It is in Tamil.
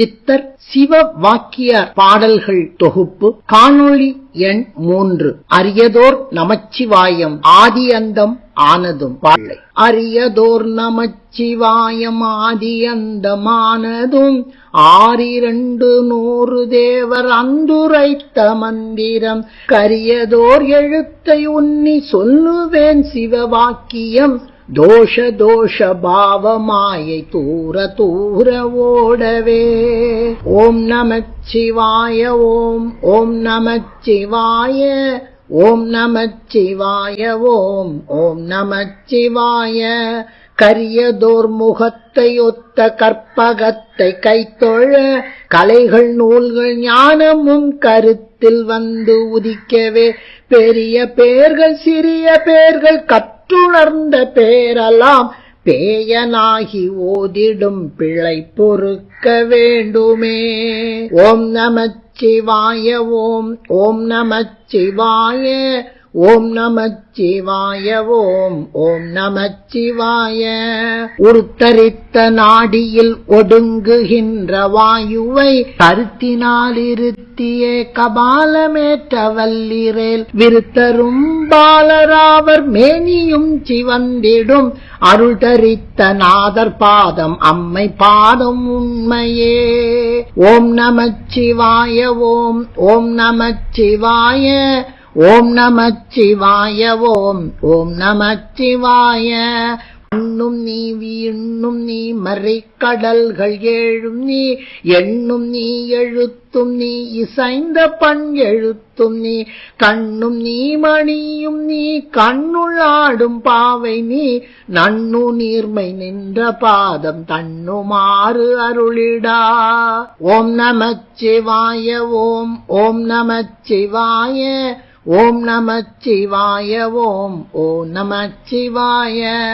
சித்தர் சிவ வாக்கிய பாடல்கள் தொகுப்பு காணொளி எண் மூன்று. அரியதோர் நமச்சிவாயம் ஆதி அந்தம் ஆனதும் பாடலை. அரியதோர் நமச்சிவாயம் ஆதி அந்தமானதும் ஆறிரண்டு நூறு தேவர் அந்துரைத்த மந்திரம். கரியதோர் எழுத்தை உன்னி சொல்லுவேன் சிவ வாக்கியம் தோஷ தோஷ பாவமாயை தூர தூர ஓடவே. ஓம் நமச்சிவாய ஓம் ஓம் நமச்சிவாய ஓம் நமச்சிவாய ஓம் ஓம் நமச்சிவாய. கரியதோர் முகத்தை ஒத்த கற்பகத்தை கைத்தொழ கலைகள் நூல்கள் ஞானமும் கருத்தில் வந்து உதிக்கவே பெரிய பேர்கள் சிறிய பேர்கள் கற்றுணர்ந்த பேரெல்லாம் பேயனாகி ஓதிடும் பிழை பொறுக்க வேண்டுமே. ஓம் நமச்சிவாய ஓம் ஓம் நமச்சிவாய. ஓம் நமச்சிவாய ஓம் ஓம் நமச்சிவாய. உருத்தரித்த நாடியில் ஒடுங்குகின்ற வாயுவை கருத்தினால் இருத்தியே கபாலமேற்ற வல்லிரேல் விருத்தரும் பாலராவர் மேனியும் சிவந்திடும் அருள் தரித்த நாதர் பாதம் அம்மை பாதம் உண்மையே. ஓம் நமச்சிவாய ஓம் ஓம் நமச்சிவாய. ஓம் நமச்சிவாய ஓம் ஓம் நமச்சிவாய. உண்ணும் நீ வீண்ணும் நீ மறைக்கடல்கள் ஏழும் நீ எண்ணும் நீ எழுத்தும் நீ இசைந்த பண் எழுத்தும் நீ கண்ணும் நீ மணியும் நீ கண்ணுள்ளாடும் பாவை நீ நன்னு நீர்மை நின்ற பாதம் தன்னுமாறு அருளிடா. ஓம் நமச்சிவாய ஓம் ஓம் நமச்சிவாய. ஓம் நமச்சிவாய ஓம் ஓம் நமச்சிவாய.